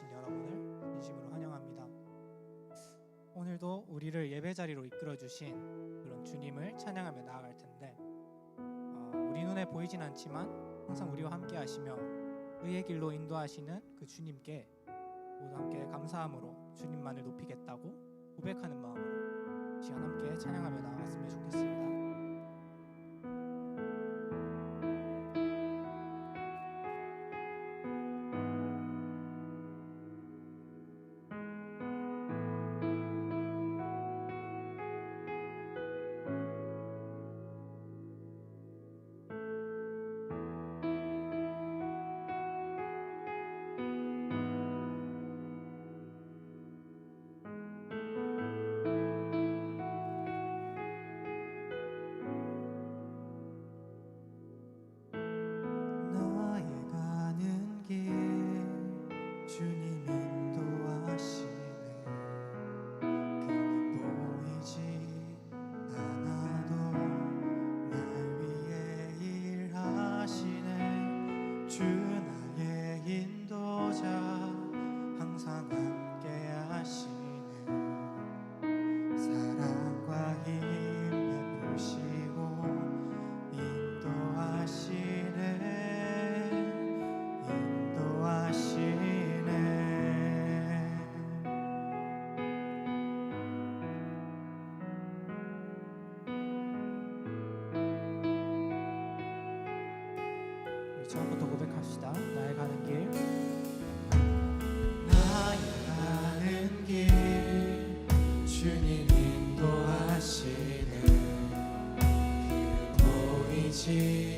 오신 여러분을 진심으로 환영합니다. 오늘도 우리를 예배 자리로 이끌어 주신 그런 주님을 찬양하며 나아갈 텐데 어, 우리 눈에 보이진 않지만 항상 우리와 함께 하시며 의의 길로 인도하시는 그 주님께 모두 함께 감사함으로 주님만을 높이겠다고 고백하는 마음으로 이 시간 함께 찬양하며 나아갔으면 좋겠습니다. 나의 가는 길. 나의 가는 길. 주님 인도하시네 보이지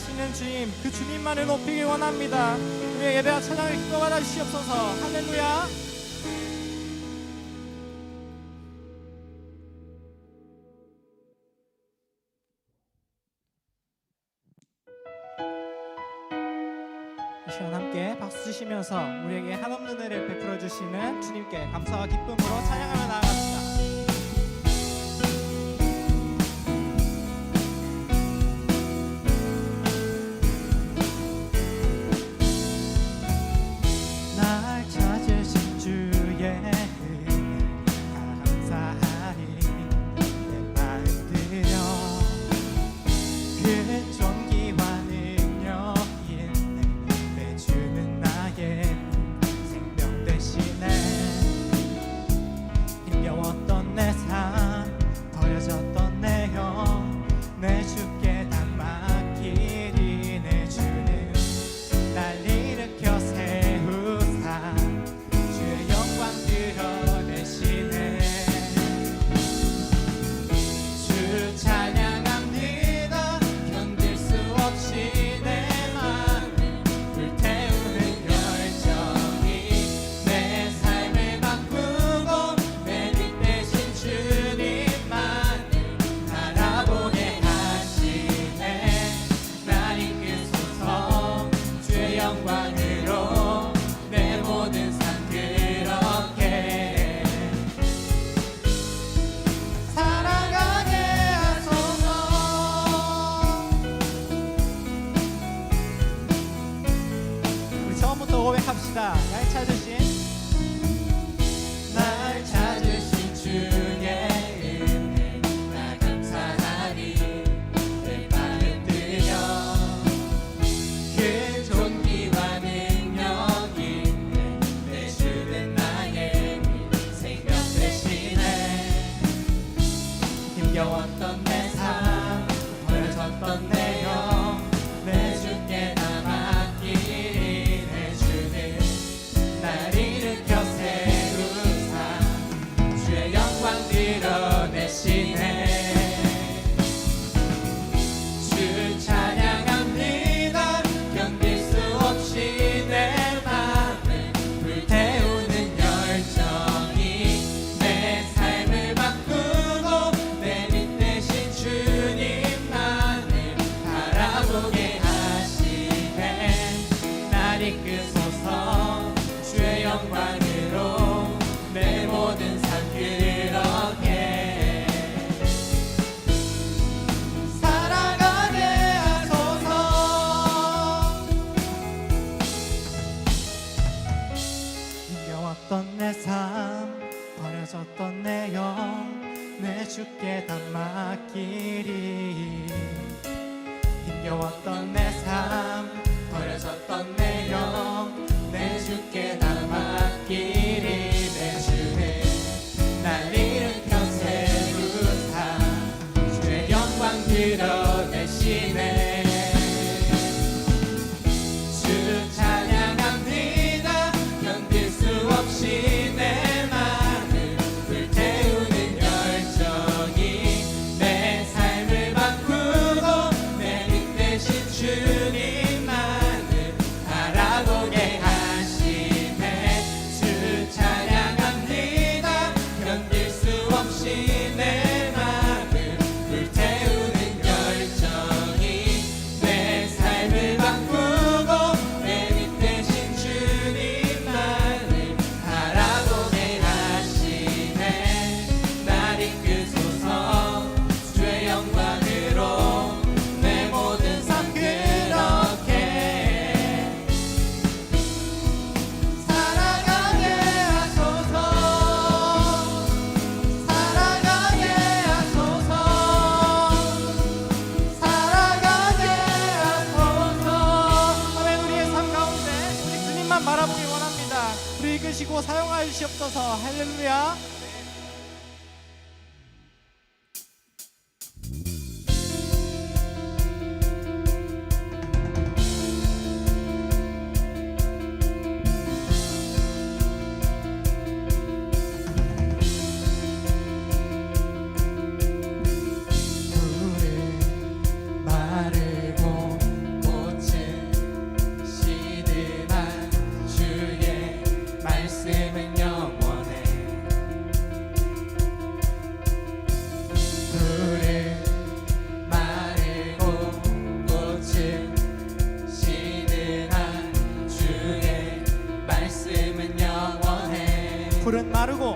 하시는 주님 그 주님만을 높이기 원합니다. 우리의 예배와 찬양을 기꺼 받아주시옵소서. 할렐루야. 이 시간 함께 박수 주시면서 우리에게 한없는 은혜를 베풀어 주시는 주님께 감사와 기쁨으로 찬양하며 나아갑시다. 주께 다 맡기리 힘겨웠던 내 삶. 풀은 마르고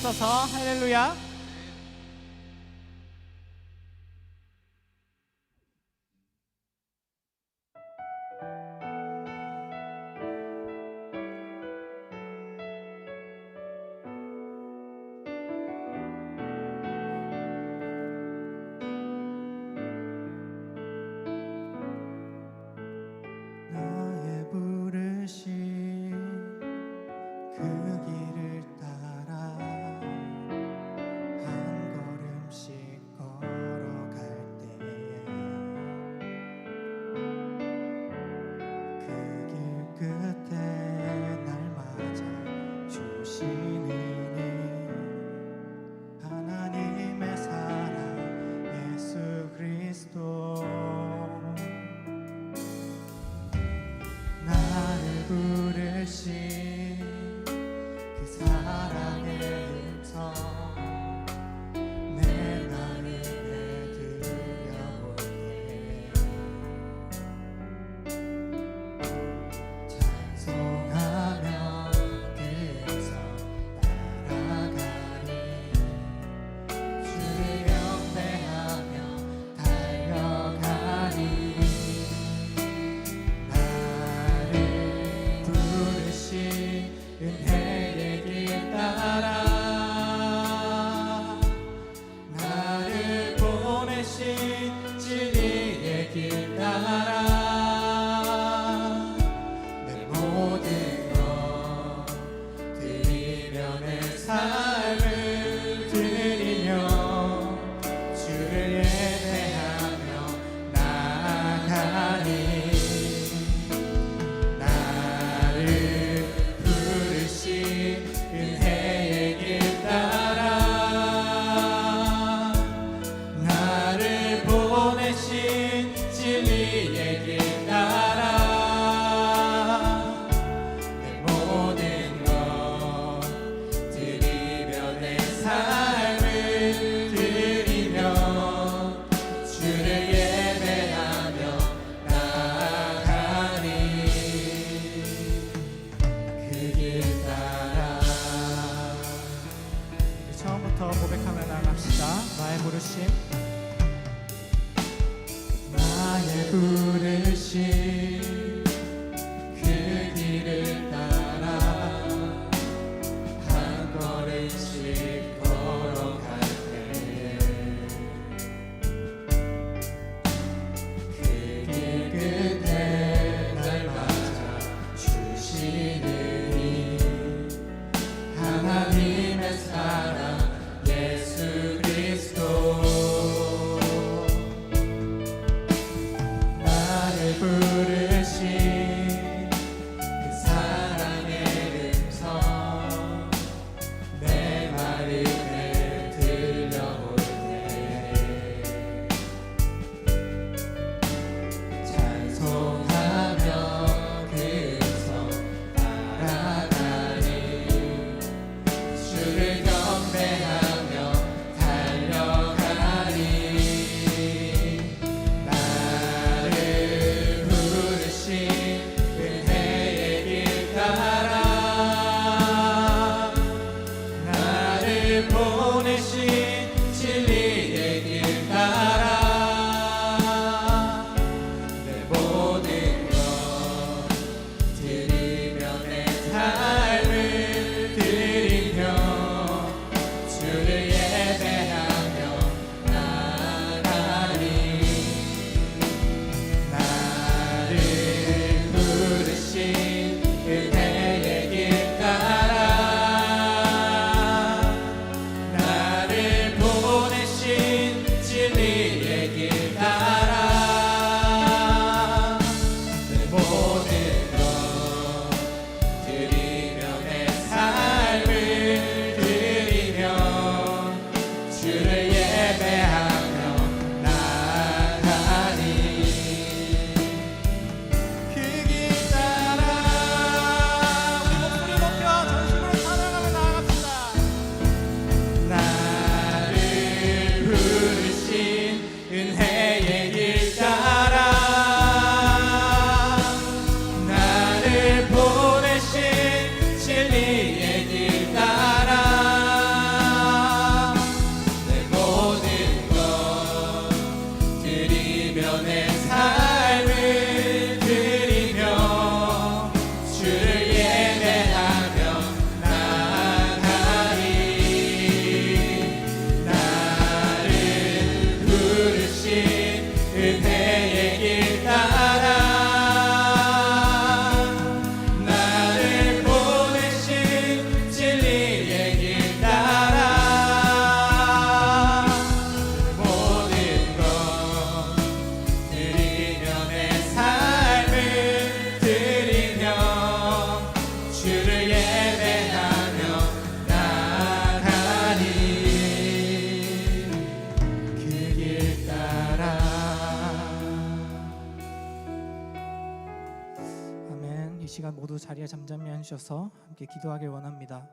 주옵소서. 할렐루야. libertad. Reggae. 그대의 길 주셔서 함께 기도하길 원합니다.